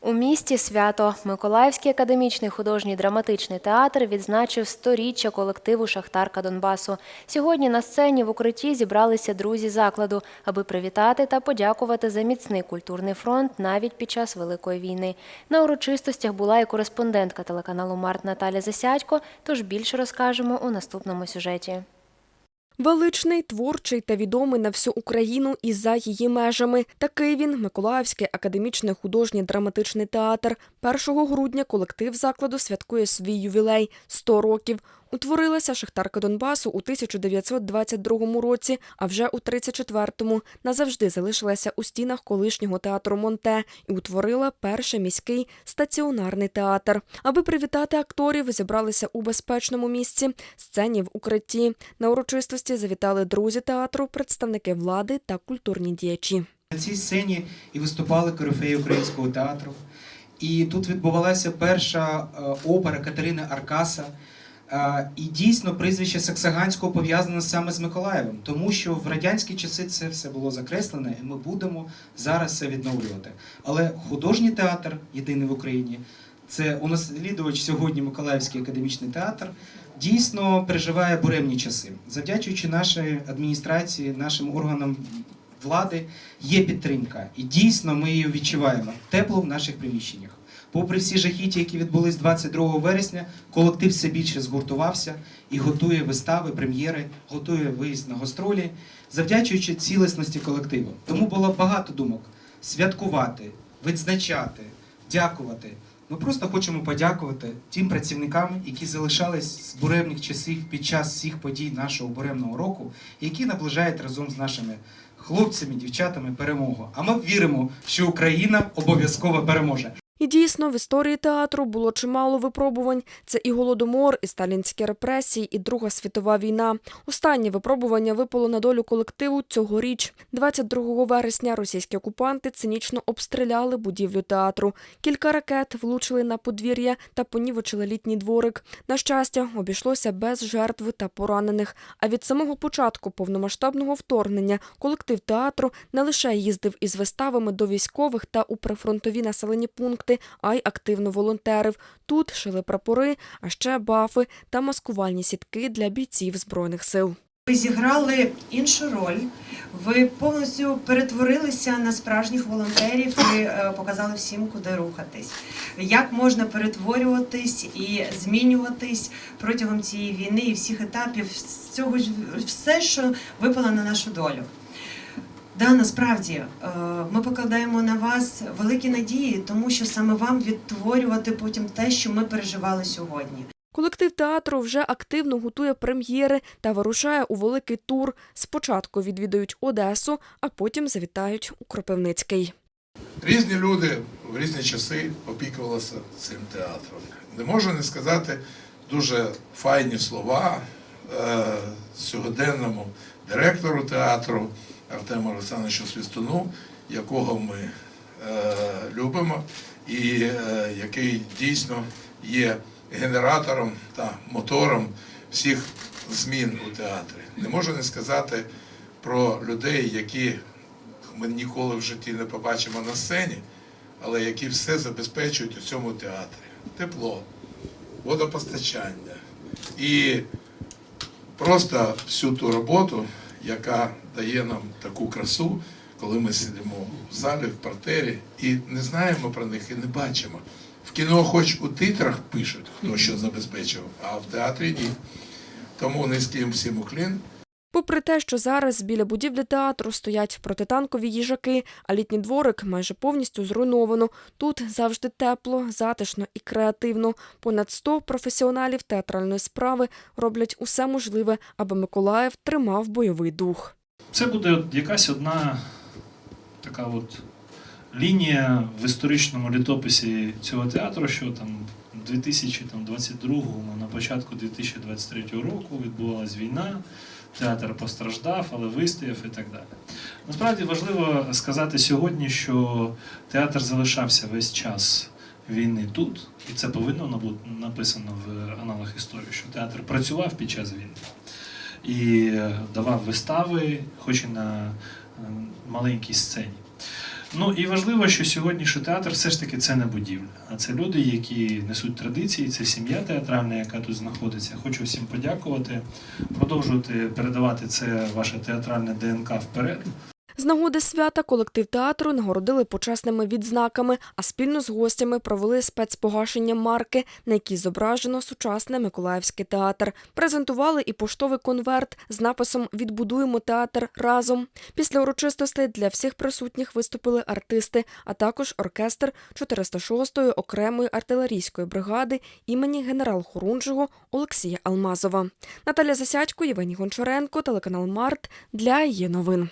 У місті свято Миколаївський академічний художній драматичний театр відзначив сторіччя колективу Шахтарка Донбасу. Сьогодні на сцені в укритті зібралися друзі закладу, аби привітати та подякувати за міцний культурний фронт навіть під час великої війни. На урочистостях була і кореспондентка телеканалу Март Наталя Засядько. Тож більше розкажемо у наступному сюжеті. Величний, творчий та відомий на всю Україну і за її межами. Такий він Миколаївський академічний художній драматичний театр. 1 грудня колектив закладу святкує свій ювілей 100 років. Утворилася Шахтарка Донбасу у 1922 році, а вже у 34-му назавжди залишилася у стінах колишнього театру Монте і утворила перший міський стаціонарний театр. Аби привітати акторів, зібралися у безпечному місці сцені в укритті. На урочистості завітали друзі театру, представники влади та культурні діячі. На цій сцені і виступали корифеї українського театру. І тут відбувалася перша е, опера Катерини Аркаса. Е, І дійсно прізвище Саксаганського пов'язане саме з Миколаєвом, тому що в радянські часи це все було закреслене, і ми будемо зараз це відновлювати. Але художній театр, єдиний в Україні, це унаслідувач сьогодні Миколаївський академічний театр, дійсно переживає буремні часи. Завдячуючи нашій адміністрації, нашим органам влади, є підтримка. І дійсно ми її відчуваємо тепло в наших приміщеннях. Попри всі жахіття, які відбулись 22 вересня, колектив все більше згуртувався і готує вистави, прем'єри, готує виїзд на гастролі, завдячуючи цілісності колективу. Тому було багато думок святкувати, відзначати, дякувати. Ми просто хочемо подякувати тим працівникам, які залишались з буремних часів під час всіх подій нашого буремного року, які наближають разом з нашими хлопцями, дівчатами перемогу. А ми віримо, що Україна обов'язково переможе. І дійсно, в історії театру було чимало випробувань. Це і голодомор, і сталінські репресії, і Друга світова війна. Останнє випробування випало на долю колективу цьогоріч. 22 вересня російські окупанти цинічно обстріляли будівлю театру. Кілька ракет влучили на подвір'я та понівечили літній дворик. На щастя, обійшлося без жертв та поранених. А від самого початку повномасштабного вторгнення колектив театру не лише їздив із виставами до військових та у прифронтові населені пункти, а й активно волонтерив. Тут шили прапори, а ще бафи та маскувальні сітки для бійців збройних сил. Ви зіграли іншу роль. Ви повністю перетворилися на справжніх волонтерів і е, показали всім, куди рухатись. Як можна перетворюватись і змінюватись протягом цієї війни і всіх етапів цього ж все, що випало на нашу долю. Да, насправді е, ми покладаємо на вас великі надії, тому що саме вам відтворювати потім те, що ми переживали сьогодні. Колектив театру вже активно готує прем'єри та вирушає у великий тур. Спочатку відвідають Одесу, а потім завітають у Кропивницький. Різні люди в різні часи опікувалися цим театром. Не можу не сказати дуже файні слова е, сьогоденному директору театру Артему Олександровичу Свістуну, якого ми е, любимо, і е, який дійсно є генератором та мотором всіх змін у театрі. Не можу не сказати про людей, які ми ніколи в житті не побачимо на сцені, але які все забезпечують у цьому театрі. Тепло, водопостачання і просто всю ту роботу, яка дає нам таку красу, коли ми сидимо в залі, в партері і не знаємо про них і не бачимо. В кіно хоч у титрах пишуть, хто що забезпечив, а в театрі ні. Тому низький всім уклін. Попри те, що зараз біля будівлі театру стоять протитанкові їжаки, а літній дворик майже повністю зруйновано. Тут завжди тепло, затишно і креативно. Понад 100 професіоналів театральної справи роблять усе можливе, аби Миколаїв тримав бойовий дух. Це буде якась одна така от лінія в історичному літописі цього театру, що там в 2022-му, на початку 2023 року відбувалась війна, театр постраждав, але вистояв і так далі. Насправді важливо сказати сьогодні, що театр залишався весь час війни тут, і це повинно бути написано в аналах історії, що театр працював під час війни і давав вистави, хоч і на е, маленькій сцені. Ну і важливо, що сьогоднішній театр все ж таки це не будівля, а це люди, які несуть традиції, це сім'я театральна, яка тут знаходиться. Хочу всім подякувати, продовжувати передавати це ваше театральне ДНК вперед. З нагоди свята колектив театру нагородили почесними відзнаками, а спільно з гостями провели спецпогашення марки, на якій зображено сучасний Миколаївський театр. Презентували і поштовий конверт з написом Відбудуємо театр разом. Після урочистостей для всіх присутніх виступили артисти, а також оркестр 406-ї окремої артилерійської бригади імені генерал-хорунжого Олексія Алмазова. Наталя Засядько, Євгеній Гончаренко, телеканал Март для є новин.